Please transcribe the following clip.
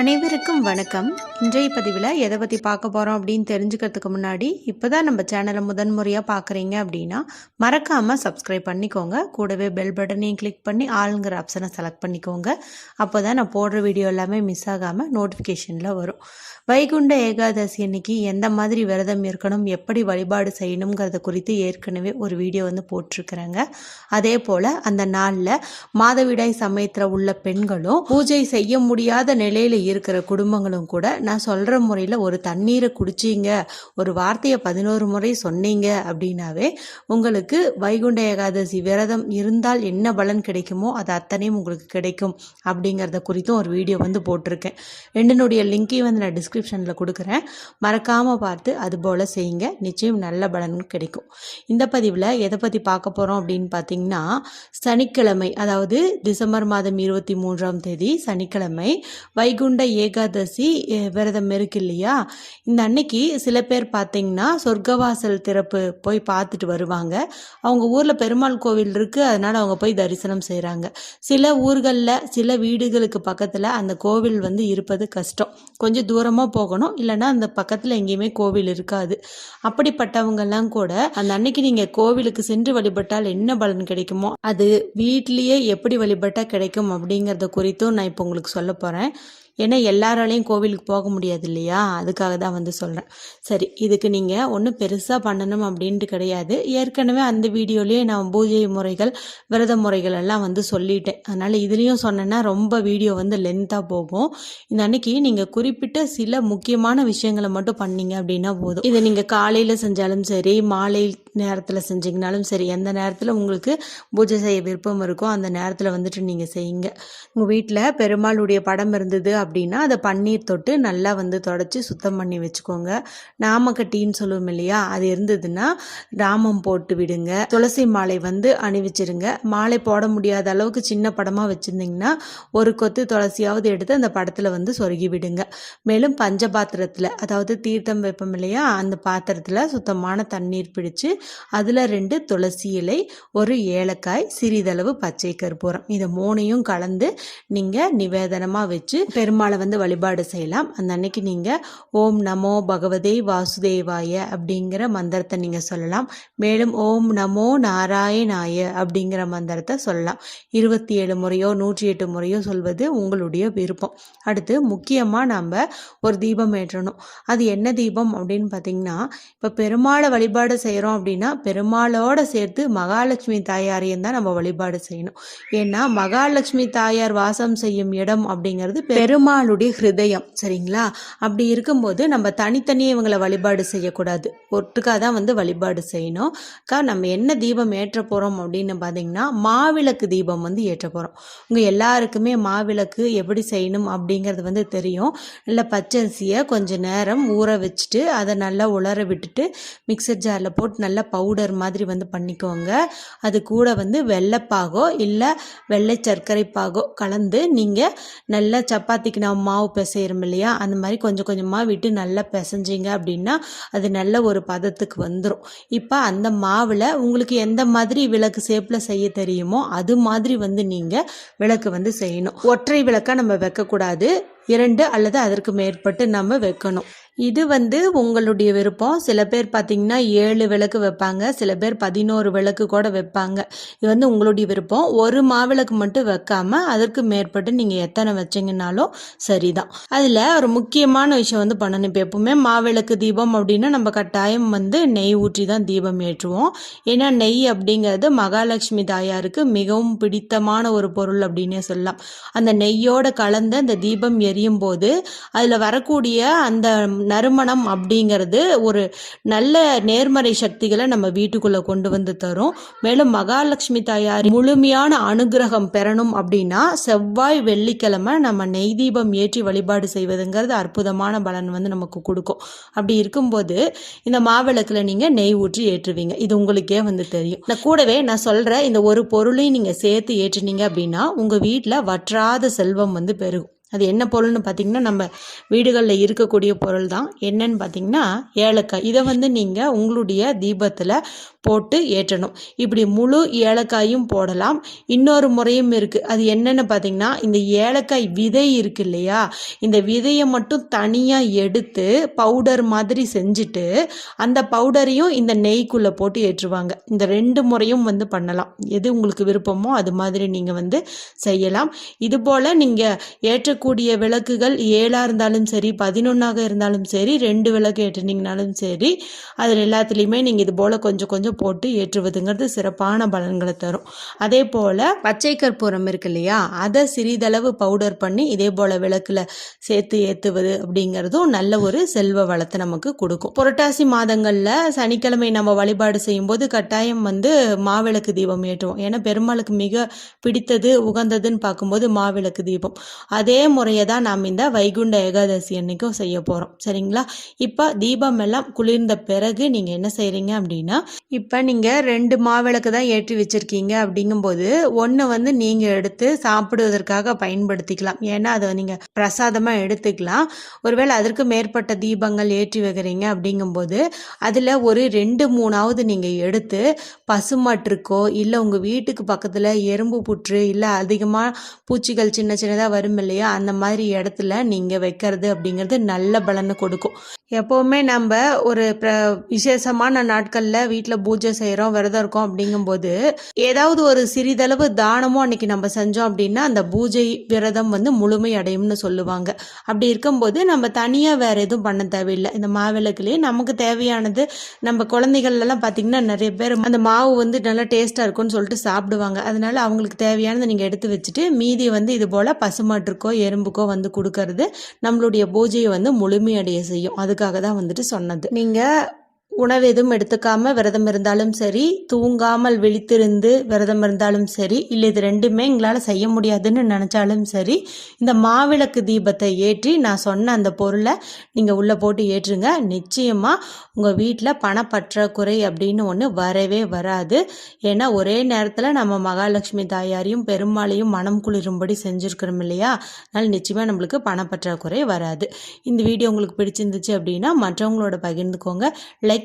அனைவருக்கும் வணக்கம். இன்றைய பதிவில் எதை பற்றி பார்க்க போகிறோம் அப்படின்னு தெரிஞ்சுக்கிறதுக்கு முன்னாடி இப்போ தான் நம்ம சேனலை முதன்முறையாக பார்க்குறீங்க அப்படின்னா மறக்காமல் சப்ஸ்கிரைப் பண்ணிக்கோங்க. கூடவே பெல் பட்டனையும் கிளிக் பண்ணி ஆளுங்கிற ஆப்ஷனை செலக்ட் பண்ணிக்கோங்க. அப்போ தான் நான் போடுற வீடியோ எல்லாமே மிஸ் ஆகாமல் நோட்டிஃபிகேஷனில் வரும். வைகுண்ட ஏகாதசி அன்னைக்கு எந்த மாதிரி விரதம் இருக்கணும் எப்படி வழிபாடு செய்யணுங்கிறத குறித்து ஏற்கனவே ஒரு வீடியோ வந்து போட்டிருக்கிறேங்க. அதே போல் அந்த நாளில் மாதவிடாய் சமயத்தில் உள்ள பெண்களும் பூஜை செய்ய முடியாத நிலையில் இருக்கிற குடும்பங்களும் கூட நான் சொல்கிற முறையில் ஒரு தண்ணீரை குடிச்சிங்க ஒரு வார்த்தையை பதினோரு முறை சொன்னீங்க அப்படின்னாவே உங்களுக்கு வைகுண்ட ஏகாதசி விரதம் இருந்தால் என்ன பலன் கிடைக்குமோ அது அத்தனையும் உங்களுக்கு கிடைக்கும் அப்படிங்கிறத குறித்தும் ஒரு வீடியோ வந்து போட்டிருக்கேன். ரெண்டினுடைய லிங்கையும் வந்து நான் டிஸ்கிரிப்ஷனில் கொடுக்குறேன். மறக்காமல் பார்த்து அது போல் செய்யுங்க. நிச்சயம் நல்ல பலன் கிடைக்கும். இந்த பதிவில் எதை பற்றி பார்க்க போகிறோம் அப்படின்னு பார்த்தீங்கன்னா சனிக்கிழமை அதாவது டிசம்பர் மாதம் இருபத்தி மூன்றாம் தேதி சனிக்கிழமை வைகுண்ட ஏகாதசி விரதம் இருக்கு இல்லையா? இந்த அன்னைக்கு சில பேர் பார்த்தீங்கன்னா சொர்க்கவாசல் திறப்பு போய் பார்த்துட்டு வருவாங்க. அவங்க ஊரில் பெருமாள் கோவில் இருக்குது அதனால் அவங்க போய் தரிசனம் செய்கிறாங்க சில ஊர்களில் சில வீடுகளுக்கு பக்கத்தில் அந்த கோவில் வந்து இருப்பது கஷ்டம். கொஞ்சம் தூரமாக போகணும் இல்லைன்னா அந்த பக்கத்தில் எங்கேயுமே கோவில் இருக்காது. அப்படிப்பட்டவங்கெல்லாம் கூட அந்த அன்னைக்கு நீங்கள் கோவிலுக்கு சென்று வழிபட்டால் என்ன பலன் கிடைக்குமோ அது வீட்லேயே எப்படி வழிபட்டால் கிடைக்கும் அப்படிங்கிறத குறித்தும் நான் இப்போ உங்களுக்கு சொல்ல போகிறேன் ஏன்னா எல்லாராலையும் கோவிலுக்கு போக முடியாது இல்லையா அதுக்காக தான் வந்து சொல்கிறேன் சரி இதுக்கு நீங்கள் ஒன்றும் பெருசாக பண்ணணும் அப்படின்ட்டு கிடையாது. ஏற்கனவே அந்த வீடியோலேயே நான் பூஜை முறைகள் விரத முறைகள் எல்லாம் வந்து சொல்லிட்டேன். அதனால் இதுலேயும் சொன்னேன்னா ரொம்ப வீடியோ வந்து லென்த்தாக போகும். இந்த அன்னைக்கு நீங்கள் குறிப்பிட்ட சில முக்கியமான விஷயங்களை மட்டும் பண்ணீங்க அப்படின்னா போதும். இதை நீங்கள் காலையில் செஞ்சாலும் சரி மாலை நேரத்தில் செஞ்சீங்கனாலும் சரி எந்த நேரத்தில் உங்களுக்கு பூஜை செய்ய விருப்பம் இருக்கோ அந்த நேரத்தில் வந்துட்டு நீங்கள் செய்யுங்க. உங்கள் வீட்டில் பெருமாளுடைய படம் இருந்தது அப்படின்னா அதை பன்னீர் தொட்டு நல்லா வந்து தொடச்சி சுத்தம் பண்ணி வச்சுக்கோங்க. நாமக்கட்டின்னு சொல்லுவோம் இல்லையா? அது இருந்ததுன்னா ராமம் போட்டு விடுங்க. துளசி மாலை வந்து அணிவிச்சிருங்க. மாலை போட முடியாத அளவுக்கு சின்ன படமாக வச்சுருந்தீங்கன்னா ஒரு கொத்து துளசியாவது எடுத்து அந்த படத்தில் வந்து சொருகி விடுங்க. மேலும் பஞ்ச பாத்திரத்தில் அதாவது தீர்த்தம் வைப்போம் இல்லையா? அந்த பாத்திரத்தில் சுத்தமான தண்ணீர் பிடிச்சு அதில் ரெண்டு துளசி இலை ஒரு ஏலக்காய் சிறிதளவு பச்சை கற்பூரம். இதை மூணையும் கலந்து நீங்கள் நிவேதனமாக வச்சு பெரும் வந்து வழிபாடு செய்யலாம். அந்த அன்னைக்கு நீங்கள் ஓம் நமோ பகவதே வாசுதேவாய அப்படிங்கிற மந்திரத்தை நீங்கள் சொல்லலாம். மேலும் ஓம் நமோ நாராயணாய அப்படிங்கிற மந்திரத்தை சொல்லலாம். இருபத்தி ஏழு முறையோ நூற்றி எட்டு முறையோ சொல்வது உங்களுடைய விருப்பம். அடுத்து முக்கியமாக நம்ம ஒரு தீபம் ஏற்றணும். அது என்ன தீபம் அப்படின்னு பார்த்தீங்கன்னா இப்போ பெருமாளை வழிபாடு செய்கிறோம் அப்படின்னா பெருமாளோட சேர்த்து மகாலட்சுமி தாயாரையும் தான் நம்ம வழிபாடு செய்யணும். ஏன்னா மகாலட்சுமி தாயார் வாசம் செய்யும் இடம் அப்படிங்கிறது பெரும் பெருமாளுடைய ஹிருதயம் சரிங்களா? அப்படி இருக்கும்போது நம்ம தனித்தனியே இவங்களை வழிபாடு செய்யக்கூடாது. ஒட்டுக்காக தான் வந்து வழிபாடு செய்யணும். அக்கா நம்ம என்ன தீபம் ஏற்ற போகிறோம் அப்படின்னு பார்த்தீங்கன்னா மாவிளக்கு தீபம் வந்து ஏற்ற போகிறோம் உங்கள் எல்லாருக்குமே மாவிளக்கு எப்படி செய்யணும் அப்படிங்கிறது வந்து தெரியும். இல்லை பச்சரிசியை கொஞ்சம் நேரம் ஊற வச்சுட்டு அதை நல்லா உலர விட்டுட்டு மிக்சர் ஜாரில் போட்டு நல்லா பவுடர் மாதிரி வந்து பண்ணிக்கோங்க. அது கூட வந்து வெள்ளைப்பாகோ இல்லை வெள்ளை சர்க்கரை பாகோ கலந்து நீங்கள் நல்லா சப்பாத்திக்கு நான் மாவு பிசைகிறோம் இல்லையா? அந்த மாதிரி கொஞ்சம் கொஞ்சமாக விட்டு நல்லா பிசைஞ்சிங்க அப்படின்னா அது நல்ல ஒரு பதத்துக்கு வந்துடும் இப்போ அந்த மாவில் உங்களுக்கு எந்த மாதிரி விளக்கு ஷேப்பில் செய்ய தெரியுமோ அது மாதிரி வந்து நீங்கள் விளக்கு வந்து செய்யணும். ஒற்றை விளக்காக நம்ம வைக்கக்கூடாது. இரண்டு அல்லது அதற்கு மேற்பட்டு நம்ம வைக்கணும். இது வந்து உங்களுடைய விருப்பம். சில பேர் பார்த்தீங்கன்னா ஏழு விளக்கு வைப்பாங்க சில பேர் பதினோரு விளக்கு கூட வைப்பாங்க. இது வந்து உங்களுடைய விருப்பம். ஒரு மாவிளக்கு மட்டும் வைக்காம அதற்கு மேற்பட்டு நீங்கள் எத்தனை வச்சிங்கனாலும் சரிதான். அதில் ஒரு முக்கியமான விஷயம் வந்து பண்ணணும். இப்போ எப்பவுமே மாவிளக்கு தீபம் அப்படின்னா நம்ம கட்டாயம் வந்து நெய் ஊற்றி தான் தீபம் ஏற்றுவோம். ஏன்னா நெய் அப்படிங்கிறது மகாலட்சுமி தாயாருக்கு மிகவும் பிடித்தமான ஒரு பொருள் அப்படின்னே சொல்லலாம். அந்த நெய்யோட கலந்து அந்த தீபம் எரியும் போது அதில் வரக்கூடிய அந்த நறுமணம் அப்படிங்கிறது ஒரு நல்ல நேர்மறை சக்திகளை நம்ம வீட்டுக்குள்ளே கொண்டு வந்து தரும். மேலும் மகாலட்சுமி தாயார் முழுமையான அனுகிரகம் பெறணும் அப்படின்னா செவ்வாய் வெள்ளிக்கிழமை நம்ம நெய் தீபம் ஏற்றி வழிபாடு செய்வதுங்கிறது அற்புதமான பலன் வந்து நமக்கு கொடுக்கும். அப்படி இருக்கும்போது இந்த மாவிளக்கில் நீங்கள் நெய் ஊற்றி ஏற்றுவீங்க. இது உங்களுக்கே வந்து தெரியும். நான் கூடவே நான் சொல்கிற இந்த ஒரு பொருளையும் நீங்கள் சேர்த்து ஏற்றுனீங்க அப்படின்னா உங்கள் வீட்டில் வற்றாத செல்வம் வந்து பெருகும். அது என்ன பொருள்னு பார்த்தீங்கன்னா நம்ம வீடுகளில் இருக்கக்கூடிய பொருள் தான் என்னன்னு பார்த்தீங்கன்னா ஏலக்காய். இதை வந்து நீங்கள் உங்களுடைய தீபத்தில் போட்டு ஏற்றணும். இப்படி முழு ஏலக்காயும் போடலாம். இன்னொரு முறையும் இருக்குது அது என்னென்னு பார்த்தீங்கன்னா இந்த ஏலக்காய் விதை இருக்கு இல்லையா? இந்த விதையை மட்டும் தனியாக எடுத்து பவுடர் மாதிரி செஞ்சுட்டு அந்த பவுடரையும் இந்த நெய்க்குள்ளே போட்டு ஏற்றுவாங்க. இந்த ரெண்டு முறையும் வந்து பண்ணலாம். எது உங்களுக்கு விருப்பமோ அது மாதிரி நீங்கள் வந்து செய்யலாம். இது போல் நீங்கள் ஏற்றக்கூடிய விளக்குகள் ஏழாக இருந்தாலும் சரி பதினொன்றாக இருந்தாலும் சரி ரெண்டு விளக்கு ஏற்றினீங்கனாலும் சரி அதில் எல்லாத்துலேயுமே நீங்கள் இது போல் கொஞ்சம் கொஞ்சம் போட்டு ஏற்றுவதுங்கிறது சிறப்பான பலன்களை தரும். அதே போல் பச்சை கற்பூரம் இருக்கு இல்லையா? அதை சிறிதளவு பவுடர் பண்ணி இதே போல் விளக்கில் சேர்த்து ஏற்றுவது அப்படிங்கிறதும் நல்ல ஒரு செல்வ வளத்தை நமக்கு கொடுக்கும். புரட்டாசி மாதங்களில் சனிக்கிழமை நம்ம வழிபாடு செய்யும்போது கட்டாயம் வந்து மாவிளக்கு தீபம் ஏற்றுவோம். ஏன்னா பெருமாளுக்கு மிக பிடித்தது உகந்ததுன்னு பார்க்கும்போது மாவிளக்கு தீபம். அதே முறையை தான் நாம் இந்த வைகுண்ட ஏகாதசி அன்னைக்கும் செய்ய போகிறோம் சரிங்களா? இப்போ தீபம் எல்லாம் குளிர்ந்த பிறகு நீங்கள் என்ன செய்கிறீங்க அப்படின்னா இப்போ நீங்கள் ரெண்டு மாவிளக்கு தான் ஏற்றி வச்சுருக்கீங்க அப்படிங்கும்போது ஒன்று வந்து நீங்கள் எடுத்து சாப்பிடுவதற்காக பயன்படுத்திக்கலாம். ஏன்னா அதை நீங்கள் பிரசாதமாக எடுத்துக்கலாம். ஒருவேளை அதற்கு மேற்பட்ட தீபங்கள் ஏற்றி வைக்கிறீங்க அப்படிங்கும்போது அதில் ஒரு ரெண்டு மூணாவது நீங்கள் எடுத்து பசுமாட்டிற்கோ இல்லை உங்கள் வீட்டுக்கு பக்கத்தில் எறும்பு புற்று இல்லை அதிகமாக பூச்சிகள் சின்ன சின்னதாக வரும் இல்லையா அந்த மாதிரி இடத்துல நீங்கள் வைக்கிறது அப்படிங்கிறது நல்ல பலனை கொடுக்கும். எப்போவுமே நம்ம ஒரு பிர விசேஷமான நாட்களில் வீட்டில் பூஜை செய்கிறோம் விரதம் இருக்கோம் அப்படிங்கும்போது ஏதாவது ஒரு சிறிதளவு தானமும் அன்னைக்கு நம்ம செஞ்சோம் அப்படின்னா அந்த பூஜை விரதம் வந்து முழுமை அடையும்னு சொல்லுவாங்க. அப்படி இருக்கும்போது நம்ம தனியாக வேறு எதுவும் பண்ண தேவையில்லை. இந்த மாவிளக்குலேயே நமக்கு தேவையானது நம்ம குழந்தைகள்லாம் பார்த்திங்கன்னா நிறைய பேர் அந்த மாவு வந்து நல்லா டேஸ்ட்டாக இருக்கும்னு சொல்லிட்டு சாப்பிடுவாங்க. அதனால அவங்களுக்கு தேவையானதை நீங்கள் எடுத்து வச்சுட்டு மீதி வந்து இது போல் பசுமாட்டுக்கோ எறும்புக்கோ வந்து கொடுக்கறது நம்மளுடைய பூஜையை வந்து முழுமையடைய செய்யும். அதுக்காக தான் வந்துட்டு சொன்னது. நீங்கள் உணவு எதுவும் எடுத்துக்காம விரதம் இருந்தாலும் சரி தூங்காமல் விழித்திருந்து விரதம் இருந்தாலும் சரி இல்லை இது ரெண்டுமே எங்களால் செய்ய முடியாதுன்னு நினச்சாலும் சரி இந்த மாவிளக்கு தீபத்தை ஏற்றி நான் சொன்ன அந்த பொருளை நீங்கள் உள்ளே போட்டு ஏற்றுங்க. நிச்சயமாக உங்கள் வீட்டில் பணப்பற்றாக்குறை அப்படின்னு ஒன்று வரவே வராது. ஏன்னா ஒரே நேரத்தில் நம்ம மகாலட்சுமி தாயாரையும் பெருமாளையும் மனம் குளிரும்படி செஞ்சுருக்கிறோம் இல்லையா? அதனால் நிச்சயமாக நம்மளுக்கு பணப்பற்றாக்குறை வராது. இந்த வீடியோ உங்களுக்கு பிடிச்சிருந்துச்சு அப்படின்னா மற்றவங்களோட பகிர்ந்துக்கோங்க. லைக்